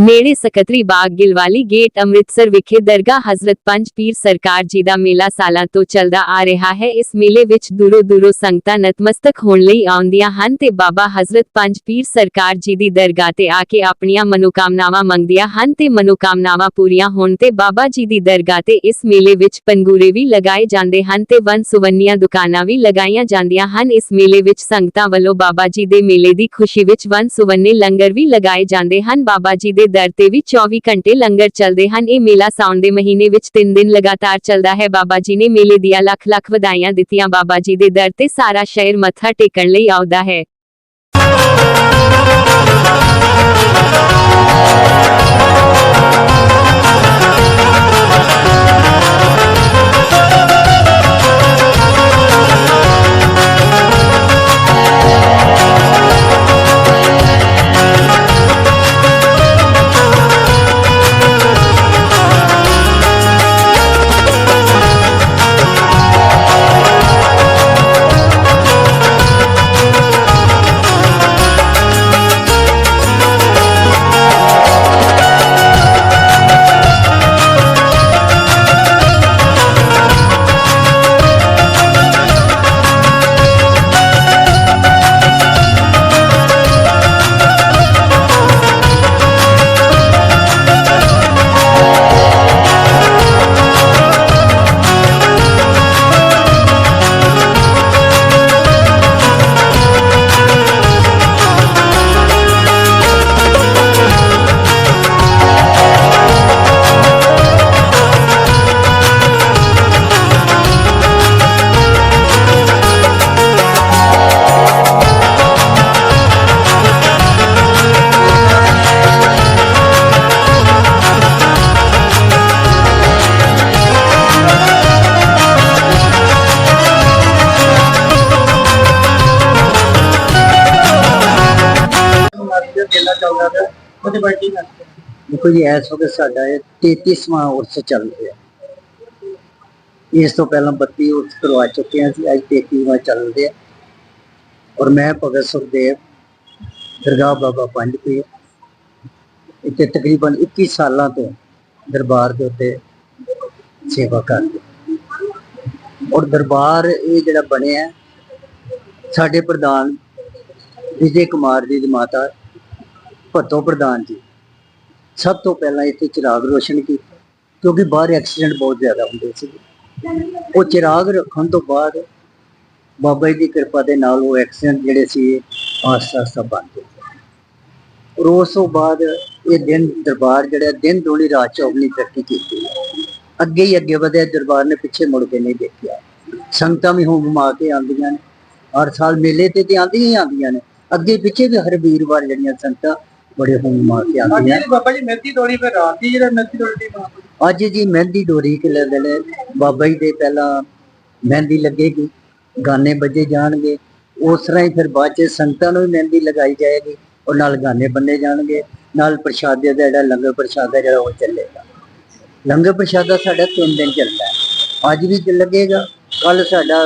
ਨੇੜੇ ਸਕੱਤਰੀ ਬਾਗ ਗਿਲਵਾਲੀ ਗੇਟ ਅੰਮ੍ਰਿਤਸਰ ਵਿਖੇ ਦਰਗਾਹ ਹਜ਼ਰਤ ਪੰਜ ਪੀਰ ਸਰਕਾਰ ਜੀ ਦਾ ਮੇਲਾ ਸਾਲਾਂ ਤੋਂ ਚੱਲਦਾ ਆ ਰਿਹਾ ਹੈ। ਇਸ ਮੇਲੇ ਵਿੱਚ ਦੂਰੋਂ ਦੂਰੋਂ ਸੰਗਤਾਂ ਨਤਮਸਤਕ ਹੋਣ ਲਈ ਆਉਂਦੀਆਂ ਹਨ ਤੇ ਬਾਬਾ ਹਜ਼ਰਤ ਪੰਜ ਪੀਰ ਸਰਕਾਰ ਜੀ ਦੀ ਦਰਗਾਹ ਤੇ ਆ ਕੇ ਆਪਣੀਆਂ ਮਨੋਕਾਮਨਾਵਾਂ ਮੰਗਦੀਆਂ ਹਨ ਤੇ ਮਨੋਕਾਮਨਾਵਾਂ ਪੂਰੀਆਂ ਹੋਣ ਤੇ ਬਾਬਾ ਜੀ ਦੀ ਦਰਗਾਹ ਤੇ ਇਸ ਮੇਲੇ ਵਿੱਚ ਪੰਗੂਰੇ ਵੀ ਲਗਾਏ ਜਾਂਦੇ ਹਨ ਤੇ ਵਨ ਸੁਵੰਨੀਆਂ ਦੁਕਾਨਾਂ ਵੀ ਲਗਾਈਆਂ ਜਾਂਦੀਆਂ ਹਨ। ਇਸ ਮੇਲੇ ਵਿੱਚ ਸੰਗਤਾਂ ਵੱਲੋਂ ਬਾਬਾ ਜੀ ਦੇ ਮੇਲੇ ਦੀ ਖੁਸ਼ੀ ਵਿੱਚ ਵਨ ਸੁਵੰਨੇ ਲੰਗਰ ਵੀ ਲਗਾਏ ਜਾਂਦੇ ਹਨ। ਬਾਬਾ ਜੀ ਦੇ ਦਰ ਤੇ ਵੀ 24 ਘੰਟੇ ਲੰਗਰ ਚੱਲਦੇ ਹਨ। ਇਹ ਮੇਲਾ ਸਾਉਣ ਦੇ ਮਹੀਨੇ ਵਿੱਚ 3 ਦਿਨ ਲਗਾਤਾਰ ਚੱਲਦਾ ਹੈ। ਬਾਬਾ ਜੀ ਨੇ ਮੇਲੇ ਦੀਆਂ ਲੱਖ ਲੱਖ ਵਧਾਈਆਂ ਦਿੱਤੀਆਂ। ਬਾਬਾ ਜੀ ਦੇ ਦਰ ਤੇ ਸਾਰਾ ਸ਼ਹਿਰ ਮੱਥਾ ਟੇਕਣ ਲਈ ਆਉਂਦਾ ਹੈ। ਮਾਰੀ ਦਾ ਮੇਲਾ ਉਹਦੇ ਬਾਰੇ ਕੀ ਗੱਲ ਦੇਖੋ ਜੀ, ਇਸ ਵਕਤ ਸਾਡਾ ਇਹ 33ਵਾਂ ਉਰਸ ਚੱਲ ਰਿਹਾ। ਇਸ ਤੋਂ ਪਹਿਲਾਂ 32 ਉਰਸ ਕਰਵਾ ਚੁੱਕੇ ਹਾਂ ਸੀ ਅੱਜ 33ਵਾਂ ਚੱਲ ਰਿਹਾ। ਔਰ ਮੈਂ ਭਗਤ ਸੁਖਦੇਵ, ਦਰਗਾਹ ਬਾਬਾ ਪੰਜ ਪੀਰ, ਇੱਥੇ ਤਕਰੀਬਨ 21 ਸਾਲਾਂ ਤੋਂ ਦਰਬਾਰ ਦੇ ਉੱਤੇ ਸੇਵਾ ਕਰਦੇ ਔਰ ਦਰਬਾਰ ਇਹ ਜਿਹੜਾ ਬਣਿਆ, ਸਾਡੇ ਪ੍ਰਧਾਨ ਵਿਜੇ ਕੁਮਾਰ ਜੀ ਦੀ ਮਾਤਾ ਭੱਤੋ ਪ੍ਰਧਾਨ ਜੀ। ਸਭ ਤੋਂ ਪਹਿਲਾਂ ਇੱਥੇ ਚਿਰਾਗ ਰੋਸ਼ਨ ਕੀਤਾ, ਕਿਉਂਕਿ ਬਾਹਰ ਐਕਸੀਡੈਂਟ ਬਹੁਤ ਜ਼ਿਆਦਾ ਹੁੰਦੇ ਸੀ। ਉਹ ਚਿਰਾਗ ਰੱਖਣ ਤੋਂ ਬਾਅਦ ਬਾਬਾ ਜੀ ਦੀ ਕਿਰਪਾ ਦੇ ਨਾਲ ਉਹ ਐਕਸੀਡੈਂਟ ਜਿਹੜੇ ਸੀ ਆਸਤਾ ਆਸਤਾ ਬੰਦ ਹੋ ਗਏ ਔਰ ਉਸ ਤੋਂ ਬਾਅਦ ਇਹ ਦਿਨ ਦਰਬਾਰ ਜਿਹੜਾ, ਦਿਨ ਦੁਣੀ ਰਾਤ ਚੌਗਣੀ ਤਰੱਕੀ ਕੀਤੀ। ਅੱਗੇ ਹੀ ਅੱਗੇ ਵਧਿਆ, ਦਰਬਾਰ ਨੇ ਪਿੱਛੇ ਮੁੜ ਕੇ ਨਹੀਂ ਦੇਖਿਆ। ਸੰਗਤਾਂ ਵੀ ਹੁਣ ਘੁਮਾ ਕੇ ਆਉਂਦੀਆਂ ਨੇ। ਹਰ ਸਾਲ ਮੇਲੇ ਤੇ ਤੇ ਆਉਂਦੀਆਂ ਹੀ ਆਉਂਦੀਆਂ ਨੇ। ਅੱਗੇ ਪਿੱਛੇ ਵੀ ਹਰ ਵੀਰਵਾਰ ਜਿਹੜੀਆਂ ਸੰਗਤਾਂ ਬੜੇ ਘੁਮਾ ਕੇ ਆਉਂਦੀਆਂ ਜਿਹੜੀ ਬਾਬਾ ਜੀ ਮਿਹਦੀ ਤੋੜੀ ਫਿਰ ਰਾਤ ਦੀ ਜਿਹੜਾ ਮਿਹਦੀ ਤੋੜੀ ਦੀ ਅੱਜ ਜੀ ਮਹਿੰਦੀ ਡੋਰੀ ਕਿ ਲੈਂਦੇ ਬਾਬਾ ਜੀ ਦੇ ਪਹਿਲਾਂ ਮਹਿੰਦੀ ਲੱਗੇਗੀ ਗਾਣੇ ਵੱਜੇ ਜਾਣਗੇ। ਉਸ ਤਰ੍ਹਾਂ ਹੀ ਫਿਰ ਬਾਅਦ ਚ ਸੰਗਤਾਂ ਨੂੰ ਵੀ ਮਹਿੰਦੀ ਲਗਾਈ ਜਾਏਗੀ। ਔਰ ਨਾਲ ਗਾਣੇ ਬੰਨੇ ਜਾਣਗੇ ਨਾਲ ਪ੍ਰਸ਼ਾਦੇ ਦਾ ਜਿਹੜਾ ਲੰਗਰ ਪ੍ਰਸ਼ਾਦਾ ਜਿਹੜਾ ਉਹ ਚੱਲੇਗਾ। ਲੰਗਰ ਪ੍ਰਸ਼ਾਦਾ ਸਾਡਾ ਤਿੰਨ ਦਿਨ ਚੱਲਦਾ ਹੈ। ਅੱਜ ਵੀ ਲੱਗੇਗਾ ਕੱਲ ਸਾਡਾ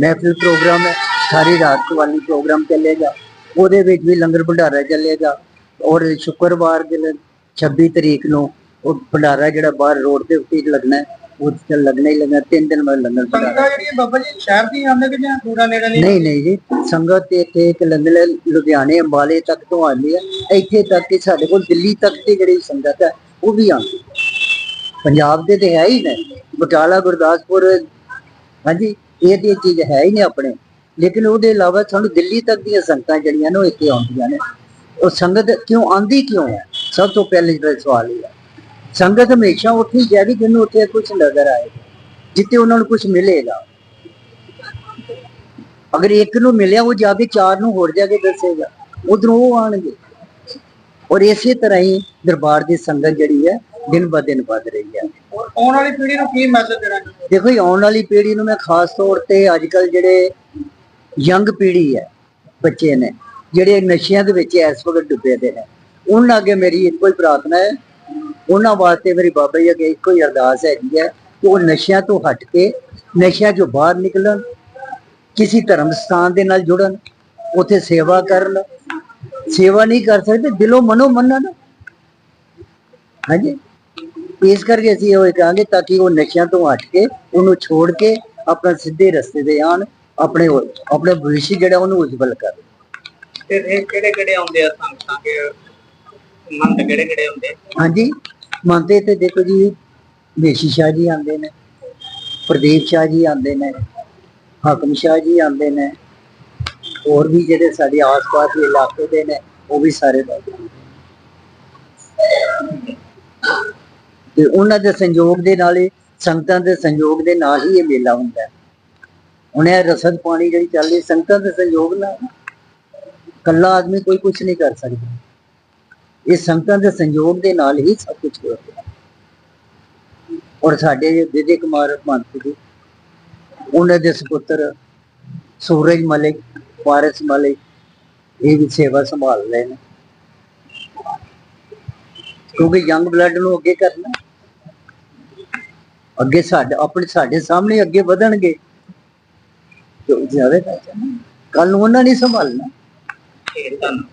ਮਹਿਫਿਲ ਪ੍ਰੋਗਰਾਮ ਹੈ। ਸਾਰੀ ਰਾਤ ਕਵਾਲੀ ਪ੍ਰੋਗਰਾਮ ਚੱਲੇਗਾ। ਉਹਦੇ ਵਿੱਚ ਵੀ ਲੰਗਰ ਭੰਡਾਰਾ ਚੱਲੇਗਾ। ਔਰ ਸ਼ੁੱਕਰਵਾਰ ਦਿਨ 26 ਤਰੀਕ ਨੂੰ ਉਹ ਭੰਡਾਰਾ ਜਿਹੜਾ ਬਾਹਰ ਰੋਡ ਦੇ ਉੱਤੇ ਲੱਗਣਾ ਹੈ, ਉਹ ਤੇ ਲੱਗਣਾ ਹੀ ਲੱਗਣਾ ਤਿੰਨ ਦਿਨ ਬਾਅਦ ਲੰਗਰ ਭੰਡਾਰਾ। ਸੰਗਤਾਂ ਜਿਹੜੀਆਂ ਬਾਬਾ ਜੀ ਸ਼ਹਿਰ ਦੀ ਆਉਂਦੇ ਕਿ ਜਾਂ ਦੂਰਾ ਨੇੜੇ ਨਹੀਂ ਨਹੀਂ ਨਹੀਂ ਜੀ ਸੰਗਤ ਤੇ ਇੱਥੇ ਇੱਕ ਲੰਗਰ ਲੁਧਿਆਣੇ ਅੰਬਾਲੇ ਤੱਕ ਤੋਂ ਆਉਂਦੀ ਹੈ। ਇੱਥੇ ਤੱਕ ਕਿ ਸਾਡੇ ਕੋਲ ਦਿੱਲੀ ਤੱਕ ਦੀ ਜਿਹੜੀ ਸੰਗਤ ਹੈ ਉਹ ਵੀ ਆਉਂਦੀ ਹੈ। ਪੰਜਾਬ ਦੇ ਤੇ ਹੈ ਹੀ ਨੇ ਬਟਾਲਾ ਗੁਰਦਾਸਪੁਰ ਹਾਂਜੀ ਇਹ ਤੇ ਚੀਜ਼ ਹੈ ਹੀ ਨੇ ਆਪਣੇ। ਲੇਕਿਨ ਉਹਦੇ ਇਲਾਵਾ ਸਾਨੂੰ ਦਿੱਲੀ ਤੱਕ ਦੀਆਂ ਸੰਗਤਾਂ ਜਿਹੜੀਆਂ ਨੇ ਉਹ ਇੱਥੇ ਆਉਂਦੀਆਂ ਨੇ। ਉਹ ਸੰਗਤ ਕਿਉਂ ਆਂਦੀ ਕਿਉਂ ਹੈ? ਸਭ ਤੋਂ ਪਹਿਲੇ ਜਿਹੜਾ ਸਵਾਲ ਇਹ ਹੈ। ਸੰਗਤ ਹਮੇਸ਼ਾ ਉੱਥੇ ਹੀ ਜਾਏਗੀ ਜਿਹਨੂੰ ਉੱਥੇ ਕੁਝ ਨਜ਼ਰ ਆਏਗਾ ਜਿੱਥੇ ਉਹਨਾਂ ਨੂੰ ਕੁਝ ਮਿਲੇਗਾ। ਅਗਰ ਇੱਕ ਨੂੰ ਮਿਲਿਆ ਉਹ ਜਾ ਕੇ ਚਾਰ ਨੂੰ ਹੋਰ ਜਾ ਕੇ ਦੱਸੇਗਾ ਉਧਰੋਂ ਉਹ ਆਣਗੇ ਔਰ ਇਸੇ ਤਰ੍ਹਾਂ ਹੀ ਦਰਬਾਰ ਦੀ ਸੰਗਤ ਜਿਹੜੀ ਹੈ ਦਿਨ ਬ ਦਿਨ ਵੱਧ ਰਹੀ ਹੈ। ਔਰ ਆਉਣ ਵਾਲੀ ਪੀੜ੍ਹੀ ਨੂੰ ਕੀ ਮੈਸੇਜ ਦੇਣਾ ਦੇਖੋ ਜੀ, ਆਉਣ ਵਾਲੀ ਪੀੜ੍ਹੀ ਨੂੰ ਮੈਂ ਖਾਸ ਤੌਰ ਤੇ ਅੱਜ ਕੱਲ ਜਿਹੜੇ ਯੰਗ ਪੀੜ੍ਹੀ ਹੈ ਬੱਚੇ ਨੇ ਜਿਹੜੇ ਨਸ਼ਿਆਂ ਦੇ ਵਿੱਚ ਇਸ ਵਕਤ ਡੁੱਬੇ ਦੇ ਨੇ। ਉਹਨਾਂ ਅੱਗੇ ਮੇਰੀ ਇੱਕੋ ਹੀ ਪ੍ਰਾਰਥਨਾ ਹੈ। ਉਹਨਾਂ ਵਾਸਤੇ ਮੇਰੀ ਬਾਬਾ ਜੀ ਅੱਗੇ ਇੱਕੋ ਹੀ ਅਰਦਾਸ ਹੈਗੀ ਹੈ ਕਿ ਉਹ ਨਸ਼ਿਆਂ ਤੋਂ ਹਟ ਕੇ, ਨਸ਼ਿਆਂ ਚੋਂ ਬਾਹਰ ਨਿਕਲਣ, ਕਿਸੇ ਧਰਮ ਸਥਾਨ ਦੇ ਨਾਲ ਜੁੜਨ, ਉੱਥੇ ਸੇਵਾ ਕਰਨ। ਸੇਵਾ ਨਹੀਂ ਕਰ ਸਕਦੇ, ਦਿਲੋਂ ਮਨੋਂ ਮੰਨਣ। ਹਾਂਜੀ। ਇਸ ਕਰਕੇ ਅਸੀਂ ਉਹ ਕਹਾਂਗੇ ਤਾਂ ਕਿ ਉਹ ਨਸ਼ਿਆਂ ਤੋਂ ਹਟ ਕੇ, ਉਹਨੂੰ ਛੋੜ ਕੇ ਆਪਣਾ ਸਿੱਧੇ ਰਸਤੇ ਤੇ ਆਣ ਆਪਣੇ ਆਪਣੇ ਭਵਿੱਖ ਜਿਹੜਾ ਉਹਨੂੰ ਉਜਵਲ ਕਰ ਤੇ ਇਹ ਕਿਹੜੇ ਕਿਹੜੇ ਆਉਂਦੇ ਆ ਸੰਗਤਾਂ ਕੇ ਮੰਦ ਕਿਹੜੇ ਕਿਹੜੇ ਹੁੰਦੇ ਹਾਂਜੀ ਮੰਨਦੇ ਤੇ ਦੇਖੋ ਜੀ ਦੇਸ਼ੀ ਸ਼ਾਹ ਜੀ ਆਉਂਦੇ ਨੇ, ਪ੍ਰਦੀਪ ਸ਼ਾਹ ਜੀ ਆਉਂਦੇ ਨੇ, ਹਾਕਮ ਸ਼ਾਹ ਜੀ ਆਉਂਦੇ ਨੇ, ਹੋਰ ਵੀ ਜਿਹੜੇ ਸਾਡੇ ਆਸ-ਪਾਸ ਦੇ ਇਲਾਕੇ ਦੇ ਨੇ, ਉਹ ਵੀ ਸਾਰੇ ਆਉਂਦੇ ਨੇ। ਤੇ ਉਹਨਾਂ ਦੇ ਸੰਯੋਗ ਦੇ ਨਾਲ ਹੀ, ਸੰਗਤਾਂ ਦੇ ਸੰਯੋਗ ਦੇ ਨਾਲ ਹੀ ਇਹ ਮੇਲਾ ਹੁੰਦਾ ਹੈ ਹੁਣ ਇਹ ਰਸਦ ਪਾਣੀ ਜਿਹੜੀ ਚੱਲ ਰਹੀ, ਸੰਗਤਾਂ ਦੇ ਸੰਯੋਗ ਨਾਲ ਕੱਲਾ ਆਦਮੀ ਕੋਈ ਕੁਝ ਨਹੀਂ ਕਰ ਸਕਦਾ। ਇਹ ਸੰਗਤਾਂ ਦੇ ਸੰਯੋਗ ਦੇ ਨਾਲ ਹੀ ਸਭ ਕੁਝ ਹੋ ਰਿਹਾ ਔਰ ਸਾਡੇ ਵਿਜੇ ਕੁਮਾਰ ਮੰਤਰੀ ਜੀ, ਉਹਨਾਂ ਦੇ ਸੁਪੁੱਤਰ ਸੂਰਜ ਮਲਿਕ, ਵਾਰਿਸ ਮਲਿਕ, ਇਹ ਵੀ ਸੇਵਾ ਸੰਭਾਲ ਰਹੇ ਨੇ। ਕਿਉਂਕਿ ਯੰਗ ਬਲੱਡ ਨੂੰ ਅੱਗੇ ਕਰਨਾ ਅੱਗੇ ਸਾਡੇ, ਆਪਣੇ ਸਾਡੇ ਸਾਹਮਣੇ ਅੱਗੇ ਵਧਣਗੇ। ਤੇ ਜਾਵੇ ਕੱਲ ਨੂੰ ਉਹਨਾਂ ਨੇ ਸੰਭਾਲਣਾ ਇਹ ਤੁਹਾਨੂੰ